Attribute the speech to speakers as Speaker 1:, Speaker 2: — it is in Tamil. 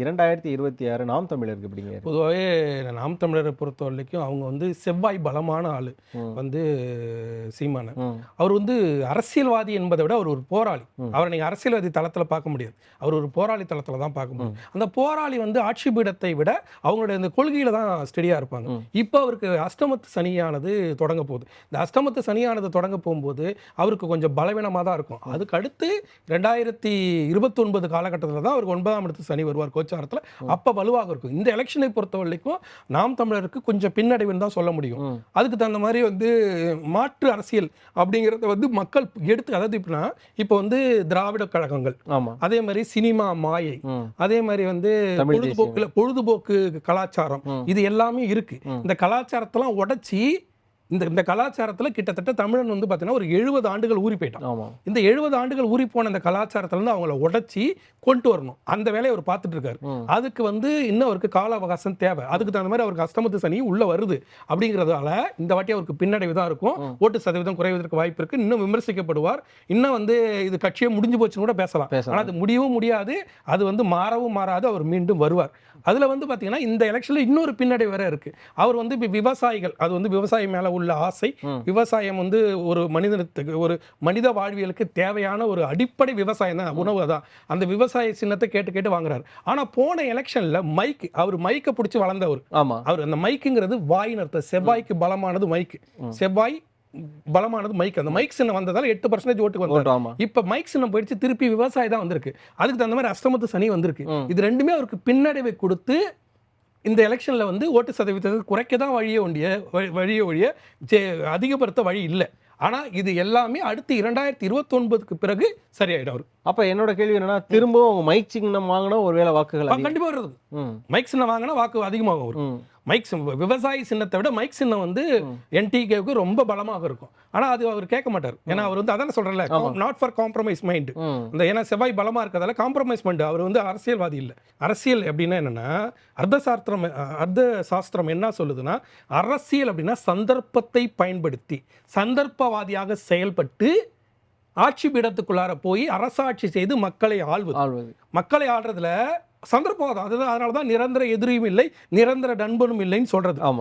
Speaker 1: இரண்டாயிரத்தி இருபத்தி ஆறு நாம் தமிழருக்கு எப்படிங்க?
Speaker 2: பொதுவாகவே நாம் தமிழரை பொறுத்த வரைக்கும் அவங்க வந்து செவ்வாய் பலமான ஆள். வந்து சீமானன்
Speaker 1: ம்.
Speaker 2: அவர் வந்து அரசியல்வாதி என்பதை விட அவர் ஒரு போராளி. அவரை நீங்கள் அரசியல்வாதி தளத்தில் பார்க்க முடியாது அவர் ஒரு போராளி தளத்தில் தான் பார்க்க முடியும் அந்த போராளி வந்து ஆட்சி பீடத்தை விட அவங்களுடைய இந்த கொள்கையில தான் ஸ்டெடியாக இருப்பாங்க. இப்போ அவருக்கு அஷ்டமத்து சனியானது தொடங்க போகுது இந்த அஷ்டமத்து சனியானது தொடங்க போகும்போது அவருக்கு கொஞ்சம் பலவீனமாக தான் இருக்கும் அதுக்கு அடுத்து ரெண்டாயிரத்தி இருபத்தொன்பது காலகட்டத்தில் தான் அவருக்கு ஒன்பதாம் இடத்து சனி வருவார் கோச்சாரத்தில் அப்போ வலுவாக இருக்கும் இந்த எலெக்ஷனை பொறுத்த வரைக்கும் நாம் தமிழருக்கு கொஞ்சம் பின்னடைவுன்னு தான் சொல்ல முடியும். அதுக்கு தகுந்த மாதிரி வந்து மாற்று அரசியல் அப்படிங்கிறத வந்து மக்கள் எடுத்து அதாவது இப்படின்னா இப்போ வந்து திராவிட கழகங்கள் அதே மாதிரி சினிமா மாயை. அதே மாதிரி வந்து பொழுதுபோக்குல பொழுதுபோக்கு கலாச்சாரம். இது எல்லாமே இருக்கு. இந்த கலாச்சாரத்தெல்லாம் உடைச்சி இந்த இந்த கலாச்சாரத்துல கிட்டத்தட்ட தமிழன் வந்து பார்த்தீங்கன்னா ஒரு எழுபது ஆண்டுகள் ஊறி போயிட்டான்.
Speaker 1: ஆமா.
Speaker 2: இந்த எழுபது ஆண்டுகள் ஊறி போன இந்த கலாச்சாரத்துல இருந்து அவங்கள உடைச்சி கொண்டு வரணும். அந்த வேலையை அவர் பார்த்துட்டு இருக்காரு. அதுக்கு வந்து இன்னும் அவருக்கு கால அவகாசம் தேவை. அதுக்கு தகுந்த மாதிரி அவருக்கு அஸ்தமத்து சனி உள்ள வருது. அப்படிங்கிறதால இந்த வாட்டி அவருக்கு பின்னடைவு தான் இருக்கும். ஓட்டு சதவீதம் குறைவதற்கு வாய்ப்பு இருக்கு. இன்னும் விமர்சிக்கப்படுவார். இன்னும் வந்து இது கட்சியே முடிஞ்சு போச்சுன்னு கூட பேசலாம்.
Speaker 1: பேசலாம்.
Speaker 2: ஆனா அது முடியவும் முடியாது. அது வந்து மாறவும் மாறாது. அவர் மீண்டும் வருவார். அதுல வந்து பாத்தீங்கன்னா இந்த எலெக்ஷன்ல இன்னொரு பின்னடைவு வேற இருக்கு. அவர் வந்து இப்ப விவசாயிகள் அது வந்து விவசாயம் மேல உள்ள ஆசை. விவசாயம் வந்து ஒரு மனிதனுக்கு ஒரு மனித வாழ்வியலுக்கு தேவையான ஒரு அடிப்படை விவசாயம் தான் உணவு தான். அந்த விவசாய சின்னத்தை கேட்டு கேட்டு வாங்குறாரு. ஆனா போன எலெக்ஷன்ல மைக் அவர் மைக்கை பிடிச்சி வளர்ந்தவர்.
Speaker 1: ஆமா.
Speaker 2: அவர் அந்த மைக்குங்கிறது வாயின் அர்த்தம் செவ்வாய்க்கு பலமானது மைக்கு செவ்வாய் பலமானது மைக் அந்த மைக் சின்னம் வந்ததால எட்டு பர்சன்டேஜ் ஓட்டுக்கு
Speaker 1: ஆமா.
Speaker 2: இப்ப மைக் சின்னம் போயிடுச்சு திருப்பி விவசாயம் தான் வந்திருக்கு. அதுக்கு தகுந்த மாதிரி அஷ்டமத்து சனி வந்திருக்கு. இது ரெண்டுமே அவருக்கு பின்னடைவை கொடுத்து இந்த எலெக்ஷன்ல வந்து ஓட்டு சதவீதத்தை குறைக்க தான் வழிய வழி- வழிய ஒழிய ஜெ- அதிகப்படுத்த வழி இல்லை ஆனா இது எல்லாமே அடுத்து இரண்டாயிரத்தி இருபத்தொன்பதுக்கு பிறகு சரியாயிடும் அவருக்கு
Speaker 1: அப்ப என்னோட கேள்வி என்னன்னா திரும்பவும் அவங்க மைக் சின்னம் வாங்கினா ஒருவேளை வாக்குகள் அதிகம்.
Speaker 2: கண்டிப்பா வருது. மைக் சின்னம் வாங்கினா வாக்கு அதிகமாகும் அவருக்கு
Speaker 1: ம்.
Speaker 2: மைக் சின்னம் விவசாயி சின்னத்தை விட மைக் சின்னம் வந்து என்டிகேவுக்கு ரொம்ப பலமாக இருக்கும். ஆனா அது அவர் கேட்க மாட்டார். ஏன்னா அவர் வந்து அதான சொல்றேன்ல நாட் ஃபார் காம்ப்ரமைஸ் மைண்ட்
Speaker 1: ம்.
Speaker 2: இந்த ஏன்னா செவ்வாய் பலமா இருக்கிறதால காம்ப்ரமைஸ் பண்ணிட்டு அவர் வந்து அரசியல்வாதி இல்லை. அரசியல் அப்படின்னா என்னன்னா அர்த்த சாஸ்திரம் அர்த்த சாஸ்திரம் என்ன சொல்லுதுன்னா அரசியல் அப்படின்னா சந்தர்ப்பத்தை பயன்படுத்தி சந்தர்ப்பவாதியாக செயல்பட்டு ஆட்சி பீடத்துக்குள்ளார போய் அரசாட்சி செய்து மக்களை ஆள்வது.
Speaker 1: ஆள்வது.
Speaker 2: மக்களை ஆள்றதுல சந்தர்ப்பவாதம் அதுதான் அதனால தான் நிரந்தர எதிரியும் இல்லை நிரந்தர நண்பனும் இல்லைன்னு சொல்றது.
Speaker 1: ஆமா.